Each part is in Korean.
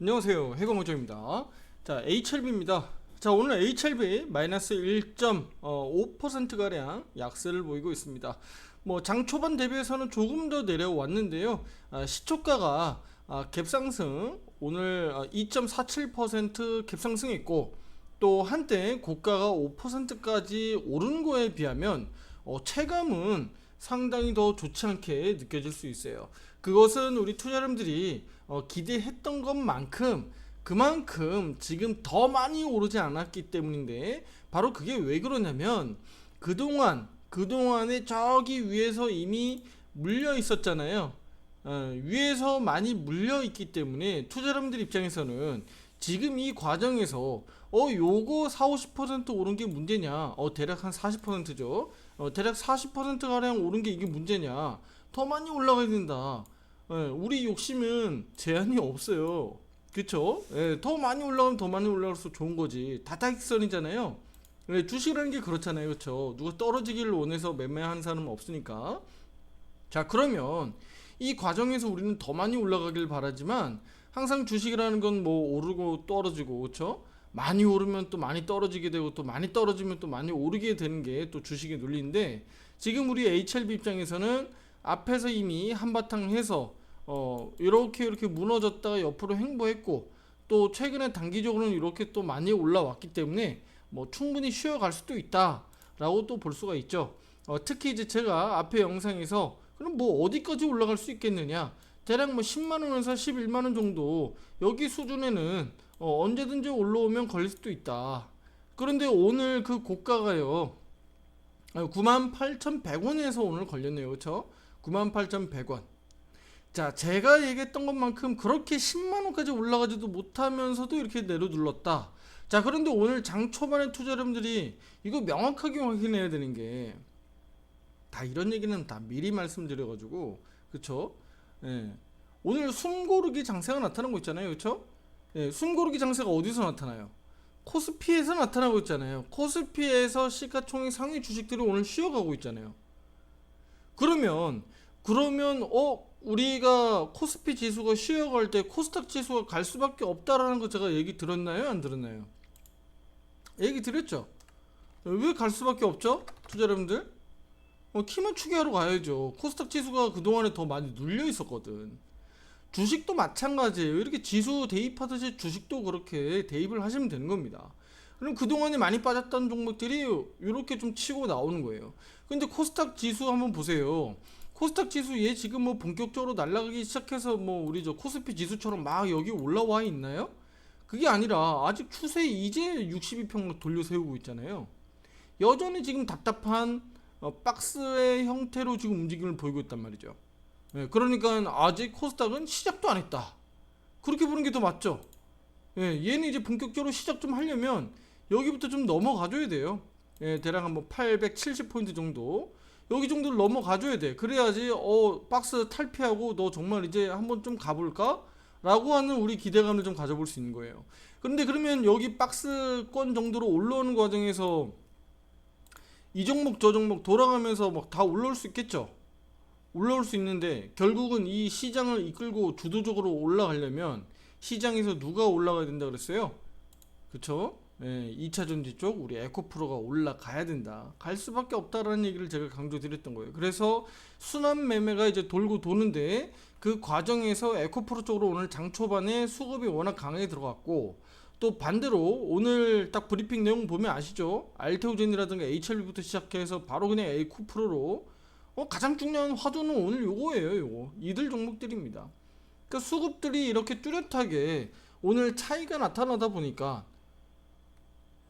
안녕하세요. 해공호조입니다. 자 HLB입니다. 자 오늘 HLB 마이너스 1.5% 가량 약세를 보이고 있습니다. 뭐 장 초반 대비해서는 조금 더 내려왔는데요. 아, 시초가가 아, 갭상승 오늘 아, 2.47% 갭상승했고 또 한때 고가가 5%까지 오른 거에 비하면 어, 체감은 상당히 더 좋지 않게 느껴질 수 있어요. 그것은 우리 투자자님들이 어, 기대했던 것만큼 그만큼 지금 더 많이 오르지 않았기 때문인데 바로 그게 왜 그러냐면 그동안 그동안에 저기 위에서 이미 물려 있었잖아요. 어, 위에서 많이 물려 있기 때문에 투자자분들 입장에서는 지금 이 과정에서 어 요거 4, 50% 오른 게 문제냐? 어 대략 한 40%죠. 어 대략 40% 가량 오른 게 이게 문제냐? 더 많이 올라가야 된다. 예, 우리 욕심은 제한이 없어요. 그쵸? 예, 더 많이 올라가면 더 많이 올라갈수록 좋은 거지. 다다익선이잖아요. 예, 주식이라는 게 그렇잖아요. 그쵸? 누가 떨어지기를 원해서 매매하는 사람은 없으니까. 자, 그러면 이 과정에서 우리는 더 많이 올라가길 바라지만 항상 주식이라는 건 뭐 오르고 떨어지고 그렇죠? 많이 오르면 또 많이 떨어지게 되고 또 많이 떨어지면 또 많이 오르게 되는 게 또 주식의 논리인데 지금 우리 HLB 입장에서는 앞에서 이미 한바탕 해서 어 이렇게 이렇게 무너졌다가 옆으로 횡보했고 또 최근에 단기적으로는 이렇게 또 많이 올라왔기 때문에 뭐 충분히 쉬어갈 수도 있다라고 또 볼 수가 있죠. 어, 특히 이제 제가 앞에 영상에서 그럼 뭐 어디까지 올라갈 수 있겠느냐? 대략 뭐 10만 원에서 11만 원 정도 여기 수준에는 어, 언제든지 올라오면 걸릴 수도 있다. 그런데 오늘 그 고가가요. 98,100원에서 오늘 걸렸네요. 그렇죠? 98,100원. 자, 제가 얘기했던 것만큼 그렇게 10만 원까지 올라가지도 못하면서도 이렇게 내려둘렀다. 자, 그런데 오늘 장 초반에 투자자분들이 이거 명확하게 확인해야 되는 게 다 이런 얘기는 다 미리 말씀드려가지고 그쵸? 예. 오늘 숨고르기 장세가 나타난 거 있잖아요, 그쵸? 예, 숨고르기 장세가 어디서 나타나요? 코스피에서 나타나고 있잖아요. 코스피에서 시가총액 상위 주식들이 오늘 쉬어가고 있잖아요. 그러면 그러면 어 우리가 코스피 지수가 쉬어갈 때 코스닥 지수가 갈 수밖에 없다라는 거 제가 얘기 들었나요? 안 들었나요? 얘기 드렸죠. 왜 갈 수밖에 없죠? 투자 여러분들? 어, 키만 추계하러 가야죠. 코스닥 지수가 그동안에 더 많이 눌려 있었거든. 주식도 마찬가지예요. 이렇게 지수 대입하듯이 주식도 그렇게 대입을 하시면 되는 겁니다. 그럼 그동안에 많이 빠졌던 종목들이 이렇게 좀 치고 나오는 거예요. 근데 코스닥 지수 한번 보세요. 코스닥 지수 얘 지금 뭐 본격적으로 날아가기 시작해서 뭐 우리 저 코스피 지수처럼 막 여기 올라와 있나요? 그게 아니라 아직 추세 이제 62평 돌려 세우고 있잖아요. 여전히 지금 답답한 어, 박스의 형태로 지금 움직임을 보이고 있단 말이죠. 예, 그러니까 아직 코스닥은 시작도 안 했다. 그렇게 보는 게 더 맞죠. 예, 얘는 이제 본격적으로 시작 좀 하려면 여기부터 좀 넘어가줘야 돼요. 예, 대략 한번 870포인트 정도. 여기 정도를 넘어가줘야 돼. 그래야지, 어, 박스 탈피하고 너 정말 이제 한번 좀 가볼까? 라고 하는 우리 기대감을 좀 가져볼 수 있는 거예요. 그런데 그러면 여기 박스권 정도로 올라오는 과정에서 이 종목 저 종목 돌아가면서 막 다 올라올 수 있겠죠. 올라올 수 있는데 결국은 이 시장을 이끌고 주도적으로 올라가려면 시장에서 누가 올라가야 된다 그랬어요? 그쵸? 예, 2차 전지 쪽 우리 에코프로가 올라가야 된다. 갈 수밖에 없다라는 얘기를 제가 강조드렸던 거예요. 그래서 순환 매매가 이제 돌고 도는데 그 과정에서 에코프로 쪽으로 오늘 장 초반에 수급이 워낙 강하게 들어갔고 또 반대로 오늘 딱 브리핑 내용 보면 아시죠? 알테오젠이라든가 HLB부터 시작해서 바로 그냥 에코프로로 어, 가장 중요한 화두는 오늘 요거예요, 요거. 이들 종목들입니다. 그러니까 수급들이 이렇게 뚜렷하게 오늘 차이가 나타나다 보니까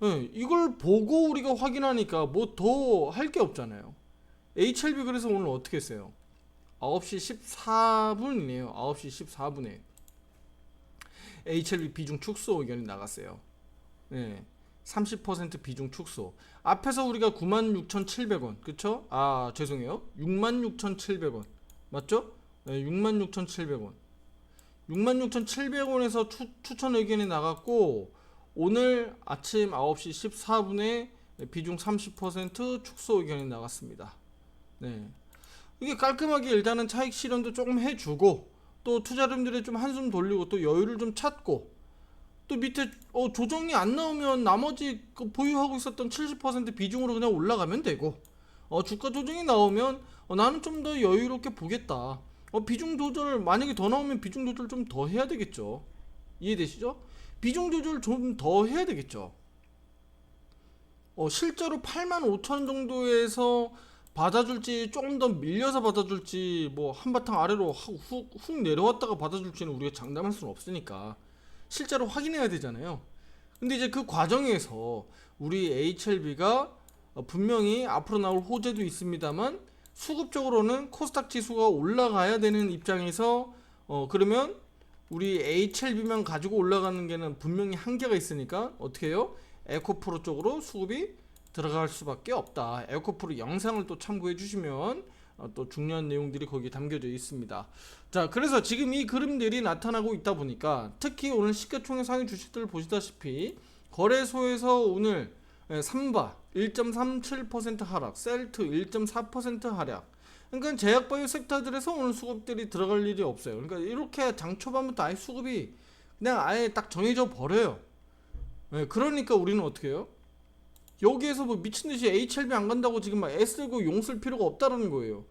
예, 이걸 보고 우리가 확인하니까 뭐 더 할 게 없잖아요. HLB 그래서 오늘 어떻게 했어요? 9시 14분이네요. 9시 14분에 HLB 비중 축소 의견이 나갔어요. 네. 30% 비중 축소. 앞에서 우리가 96,700원. 그쵸? 아, 죄송해요. 66,700원. 맞죠? 네, 66,700원. 66,700원에서 추, 추천 의견이 나갔고 오늘 아침 9시 14분에 비중 30% 축소 의견이 나갔습니다. 네. 이게 깔끔하게 일단은 차익 실현도 조금 해주고 또 투자자분들이 좀 한숨 돌리고 또 여유를 좀 찾고 또 밑에 어, 조정이 안 나오면 나머지 그 보유하고 있었던 70% 비중으로 그냥 올라가면 되고 어, 주가 조정이 나오면 어, 나는 좀 더 여유롭게 보겠다. 어, 비중 조절 만약에 더 나오면 비중 조절 좀 더 해야 되겠죠. 이해되시죠? 비중 조절 좀 더 해야 되겠죠. 어, 실제로 8만 5천 원 정도에서 받아줄지 조금 더 밀려서 받아줄지 뭐 한바탕 아래로 훅, 훅, 훅 내려왔다가 받아줄지는 우리가 장담할 수는 없으니까 실제로 확인해야 되잖아요. 근데 이제 그 과정에서 우리 HLB가 어, 분명히 앞으로 나올 호재도 있습니다만 수급적으로는 코스닥 지수가 올라가야 되는 입장에서 어 그러면 우리 HLB만 가지고 올라가는 게는 분명히 한계가 있으니까 어떻게 해요? 에코프로 쪽으로 수급이 들어갈 수밖에 없다. 에코프로 영상을 또 참고해 주시면 어, 또 중요한 내용들이 거기에 담겨져 있습니다. 자, 그래서 지금 이 그림들이 나타나고 있다 보니까 특히 오늘 시가총액 상위 주식들을 보시다시피 거래소에서 오늘 예, 삼바 1.37% 하락, 셀트 1.4% 하락. 그러니까 제약바이오 섹터들에서 오늘 수급들이 들어갈 일이 없어요. 그러니까 이렇게 장 초반부터 아예 수급이 그냥 아예 딱 정해져 버려요. 예, 그러니까 우리는 어떻게 해요? 여기에서 뭐 미친 듯이 HLB 안 간다고 지금 막 애쓰고 용 쓸 필요가 없다라는 거예요.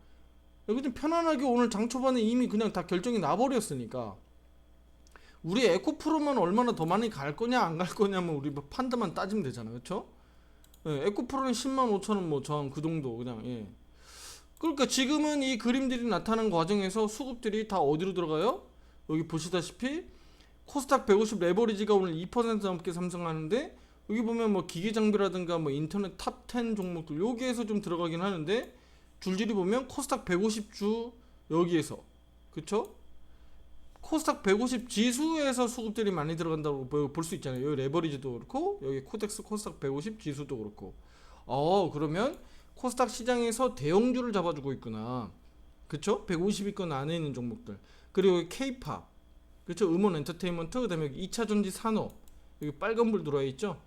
여기 좀 편안하게 오늘 장 초반에 이미 그냥 다 결정이 나버렸으니까 우리 에코프로만 얼마나 더 많이 갈 거냐 안 갈 거냐면 우리 뭐 판단만 따지면 되잖아요, 그렇죠? 예, 에코프로는 10만 5천 원 뭐 저한 그 정도 그냥 예. 그러니까 지금은 이 그림들이 나타난 과정에서 수급들이 다 어디로 들어가요? 여기 보시다시피 코스닥 150 레버리지가 오늘 2% 넘게 상승하는데 여기 보면 뭐 기계 장비라든가 뭐 인터넷 탑 10 종목들 여기에서 좀 들어가긴 하는데 줄줄이 보면 코스닥 150주 여기에서 그쵸? 코스닥 150 지수에서 수급들이 많이 들어간다고 볼 수 있잖아요. 여기 레버리지도 그렇고 여기 코덱스 코스닥 150 지수도 그렇고. 어 그러면 코스닥 시장에서 대형주를 잡아주고 있구나. 그쵸? 150위권 안에 있는 종목들. 그리고 K-팝. 그쵸? 음원 엔터테인먼트 그 다음에 여기 2차 전지 산업. 여기 빨간불 들어와 있죠?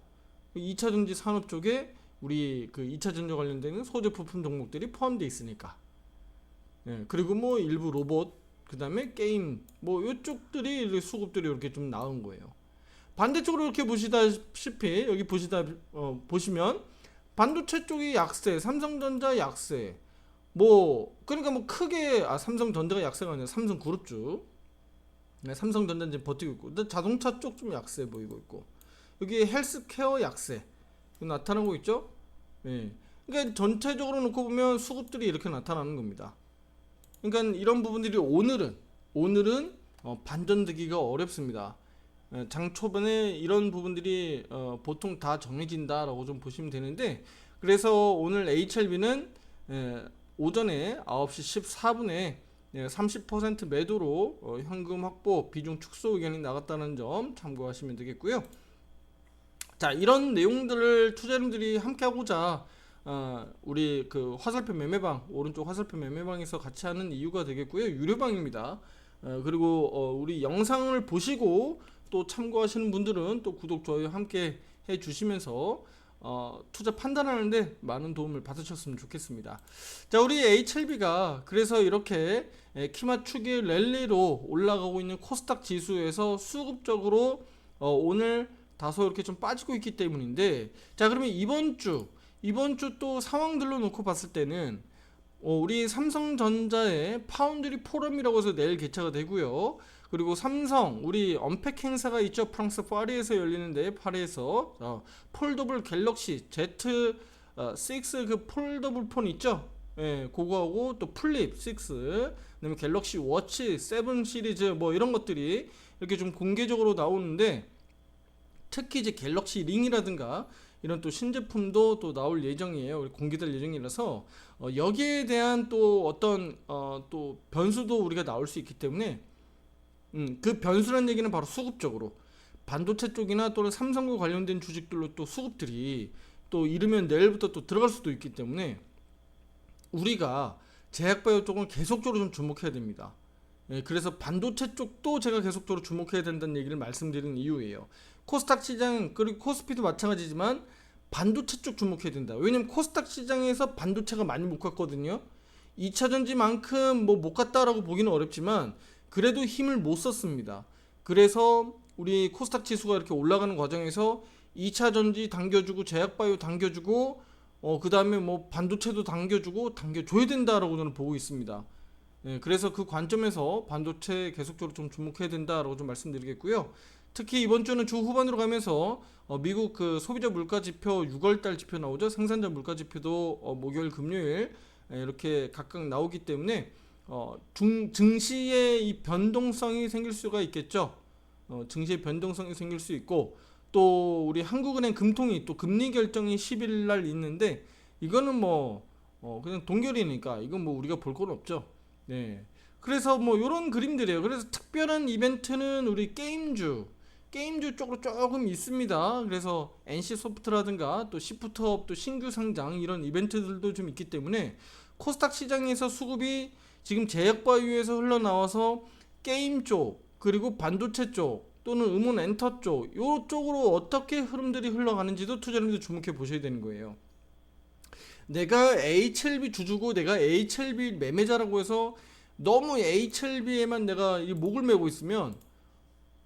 2차 전지 산업 쪽에 우리 그 2차 전지 관련되는 소재 부품 종목들이 포함되어 있으니까. 예, 그리고 뭐 일부 로봇, 그 다음에 게임, 뭐 이쪽들이 수급들이 이렇게 좀 나온 거예요. 반대쪽으로 이렇게 보시다시피 여기 보시다 어, 보시면 반도체 쪽이 약세, 삼성전자 약세. 뭐 그러니까 뭐 크게 아 삼성전자가 약세가 아니라 삼성그룹주. 네, 삼성전자 이제 버티고 있고, 근데 자동차 쪽 좀 약세 보이고 있고. 여기 헬스케어 약세 나타나고 있죠? 예. 그러니까 전체적으로 놓고 보면 수급들이 이렇게 나타나는 겁니다. 그러니까 이런 부분들이 오늘은 오늘은 어, 반전되기가 어렵습니다. 예, 장 초반에 이런 부분들이 어, 보통 다 정해진다라고 좀 보시면 되는데 그래서 오늘 HLB는 예, 오전에 9시 14분에 예, 30% 매도로 어, 현금 확보 비중 축소 의견이 나갔다는 점 참고하시면 되겠고요. 자 이런 내용들을 투자자분들이 함께 하고자 어, 우리 그 화살표 매매방 오른쪽 화살표 매매방에서 같이 하는 이유가 되겠고요 유료방입니다 어, 그리고 어, 우리 영상을 보시고 또 참고하시는 분들은 또 구독 좋아요 함께 해 주시면서 어, 투자 판단하는데 많은 도움을 받으셨으면 좋겠습니다. 자, 우리 HLB가 그래서 이렇게 에, 키맞추기 랠리로 올라가고 있는 코스닥 지수에서 수급적으로 어, 오늘 다소 이렇게 좀 빠지고 있기 때문인데 자 그러면 이번 주 이번 주 또 상황들로 놓고 봤을 때는 어, 우리 삼성전자의 파운드리 포럼이라고 해서 내일 개최가 되고요. 그리고 삼성 우리 언팩 행사가 있죠. 프랑스 파리에서 열리는데 파리에서 어, 폴더블 갤럭시 Z 어, 6그 폴더블 폰 있죠. 예, 그거하고 또 플립 6 그다음에 갤럭시 워치 7 시리즈 뭐 이런 것들이 이렇게 좀 공개적으로 나오는데 특히 이제 갤럭시 링이라든가 이런 또 신제품도 또 나올 예정이에요. 공개될 예정이라서 어, 여기에 대한 또 어떤 어, 또 변수도 우리가 나올 수 있기 때문에 음, 그 변수란 얘기는 바로 수급적으로 반도체 쪽이나 또는 삼성과 관련된 주식들로 또 수급들이 또 이르면 내일부터 또 들어갈 수도 있기 때문에 우리가 제약바이오 쪽은 계속적으로 좀 주목해야 됩니다. 예, 그래서 반도체 쪽도 제가 계속적으로 주목해야 된다는 얘기를 말씀드리는 이유예요. 코스닥 시장 그리고 코스피도 마찬가지지만 반도체 쪽 주목해야 된다. 왜냐면 코스닥 시장에서 반도체가 많이 못 갔거든요. 2차 전지만큼 뭐 못 갔다라고 보기는 어렵지만 그래도 힘을 못 썼습니다. 그래서 우리 코스닥 지수가 이렇게 올라가는 과정에서 2차 전지 당겨주고 제약바이오 당겨주고 어 그 다음에 뭐 반도체도 당겨주고 당겨줘야 된다라고 저는 보고 있습니다. 예, 그래서 그 관점에서 반도체 계속적으로 좀 주목해야 된다라고 좀 말씀드리겠고요. 특히 이번 주는 주 후반으로 가면서 어, 미국 그 소비자 물가 지표 6월달 지표 나오죠. 생산자 물가 지표도 어, 목요일 금요일 예, 이렇게 각각 나오기 때문에 어, 중, 증시의 이 변동성이 생길 수가 있겠죠. 어, 증시의 변동성이 생길 수 있고 또 우리 한국은행 금통이 또 금리 결정이 10일 날 있는데 이거는 뭐 어, 그냥 동결이니까 이건 뭐 우리가 볼 건 없죠. 네. 그래서 뭐 이런 그림들이에요. 그래서 특별한 이벤트는 우리 게임주 게임주 쪽으로 조금 있습니다. 그래서 NC 소프트라든가 또 시프트업 또 신규 상장 이런 이벤트들도 좀 있기 때문에 코스닥 시장에서 수급이 지금 제약바이오에서 흘러나와서 게임 쪽 그리고 반도체 쪽 또는 음원 엔터 쪽 이쪽으로 어떻게 흐름들이 흘러가는지도 투자자님들 주목해 보셔야 되는 거예요. 내가 HLB 주주고 내가 HLB 매매자라고 해서 너무 HLB에만 내가 이 목을 메고 있으면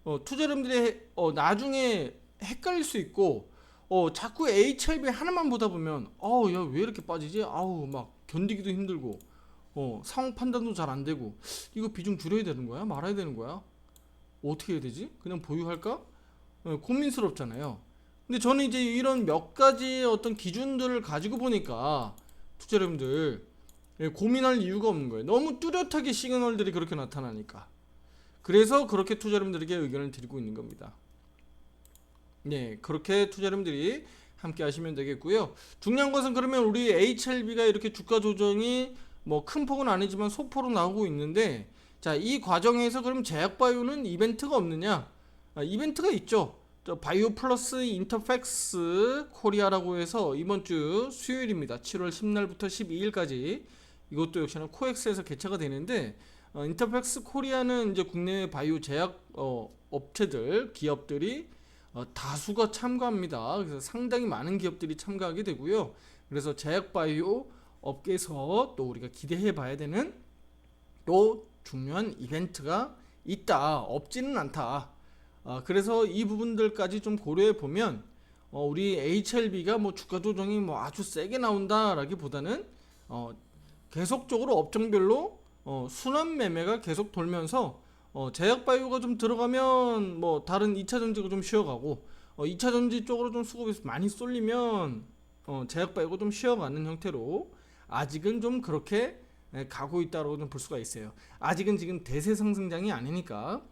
어, 투자자님들이 어, 나중에 헷갈릴 수 있고 어, 자꾸 HLB 하나만 보다 보면 아우 야 왜 이렇게 빠지지? 아우 막 견디기도 힘들고 어, 상황 판단도 잘 안 되고 이거 비중 줄여야 되는 거야? 말아야 되는 거야? 어떻게 해야 되지? 그냥 보유할까? 어, 고민스럽잖아요. 근데 저는 이제 이런 몇 가지 어떤 기준들을 가지고 보니까 투자 여러분들 예, 고민할 이유가 없는 거예요. 너무 뚜렷하게 시그널들이 그렇게 나타나니까. 그래서 그렇게 투자 여러분들에게 의견을 드리고 있는 겁니다. 네, 그렇게 투자 여러분들이 함께 하시면 되겠고요. 중요한 것은 그러면 우리 HLB가 이렇게 주가 조정이 뭐 큰 폭은 아니지만 소폭으로 나오고 있는데 자, 이 과정에서 그럼 제약바이오는 이벤트가 없느냐? 아, 이벤트가 있죠. 저 바이오 플러스 인터팩스 코리아라고 해서 이번 주 수요일입니다. 7월 10날부터 12일까지 이것도 역시나 코엑스에서 개최가 되는데 어, 인터팩스 코리아는 이제 국내 바이오 제약 어, 업체들 기업들이 어, 다수가 참가합니다. 그래서 상당히 많은 기업들이 참가하게 되고요. 그래서 제약 바이오 업계에서 또 우리가 기대해 봐야 되는 또 중요한 이벤트가 있다. 없지는 않다. 아, 그래서 이 부분들까지 좀 고려해 보면 어, 우리 HLB가 뭐 주가 조정이 뭐 아주 세게 나온다라기보다는 어, 계속적으로 업종별로 어, 순환 매매가 계속 돌면서 어, 제약바이오가 좀 들어가면 뭐 다른 2차 전지가 좀 쉬어가고 어, 2차 전지 쪽으로 좀 수급이 많이 쏠리면 어, 제약바이오가 좀 쉬어가는 형태로 아직은 좀 그렇게 예, 가고 있다고 좀 볼 수가 있어요. 아직은 지금 대세 상승장이 아니니까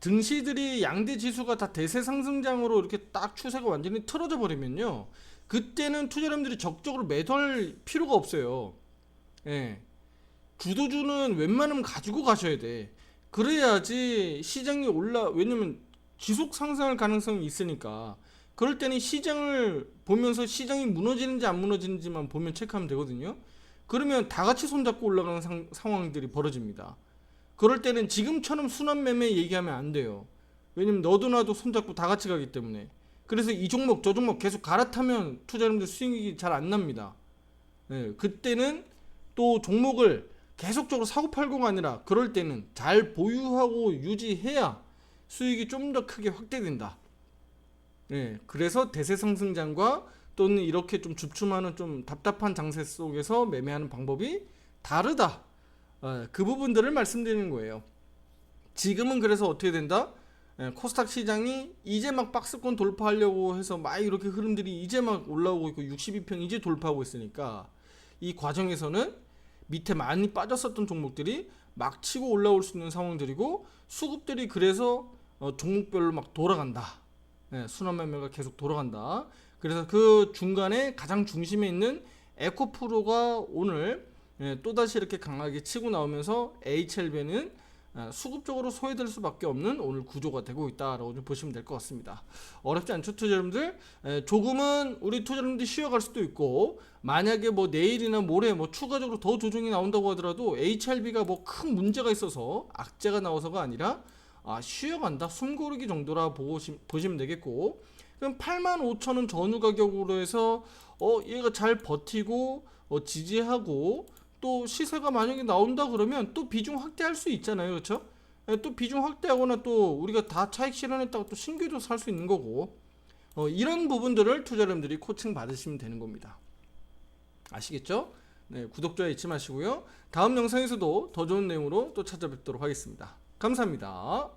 증시들이 양대 지수가 다 대세 상승장으로 이렇게 딱 추세가 완전히 틀어져 버리면요. 그때는 투자자님들이 적극적으로 매도할 필요가 없어요. 예. 주도주는 웬만하면 가지고 가셔야 돼. 그래야지 시장이 올라 왜냐면 지속 상승할 가능성이 있으니까 그럴 때는 시장을 보면서 시장이 무너지는지 안 무너지는지만 보면 체크하면 되거든요. 그러면 다 같이 손잡고 올라가는 상, 상황들이 벌어집니다. 그럴 때는 지금처럼 순환 매매 얘기하면 안 돼요. 왜냐면 너도 나도 손잡고 다 같이 가기 때문에. 그래서 이 종목 저 종목 계속 갈아타면 투자자님들 수익이 잘 안 납니다. 네, 그때는 또 종목을 계속적으로 사고 팔고가 아니라 그럴 때는 잘 보유하고 유지해야 수익이 좀 더 크게 확대된다. 네, 그래서 대세 상승장과 또는 이렇게 좀 주춤하는 좀 답답한 장세 속에서 매매하는 방법이 다르다. 어, 그 부분들을 말씀드리는 거예요. 지금은 그래서 어떻게 된다? 예, 코스닥 시장이 이제 막 박스권 돌파하려고 해서 막 이렇게 흐름들이 이제 막 올라오고 있고 62평 이제 돌파하고 있으니까 이 과정에서는 밑에 많이 빠졌었던 종목들이 막 치고 올라올 수 있는 상황들이고 수급들이 그래서 어, 종목별로 막 돌아간다. 예, 순환 매매가 계속 돌아간다. 그래서 그 중간에 가장 중심에 있는 에코프로가 오늘 예, 또다시 이렇게 강하게 치고 나오면서 HLB는 아, 수급적으로 소외될 수밖에 없는 오늘 구조가 되고 있다라고 좀 보시면 될 것 같습니다. 어렵지 않죠, 투자자분들? 예, 조금은 우리 투자자분들이 쉬어갈 수도 있고 만약에 뭐 내일이나 모레 뭐 추가적으로 더 조정이 나온다고 하더라도 HLB가 뭐 큰 문제가 있어서 악재가 나와서가 아니라 아, 쉬어간다, 숨고르기 정도라 보시, 보시면 되겠고 그럼 85,000원 전후 가격으로 해서 어 얘가 잘 버티고 어, 지지하고 또 시세가 만약에 나온다 그러면 또 비중 확대할 수 있잖아요. 그렇죠? 예, 또 비중 확대하거나 또 우리가 다 차익 실현했다고 또 신규도 살 수 있는 거고 어, 이런 부분들을 투자자님들이 코칭 받으시면 되는 겁니다. 아시겠죠? 네, 구독, 좋아요 잊지 마시고요. 다음 영상에서도 더 좋은 내용으로 또 찾아뵙도록 하겠습니다. 감사합니다.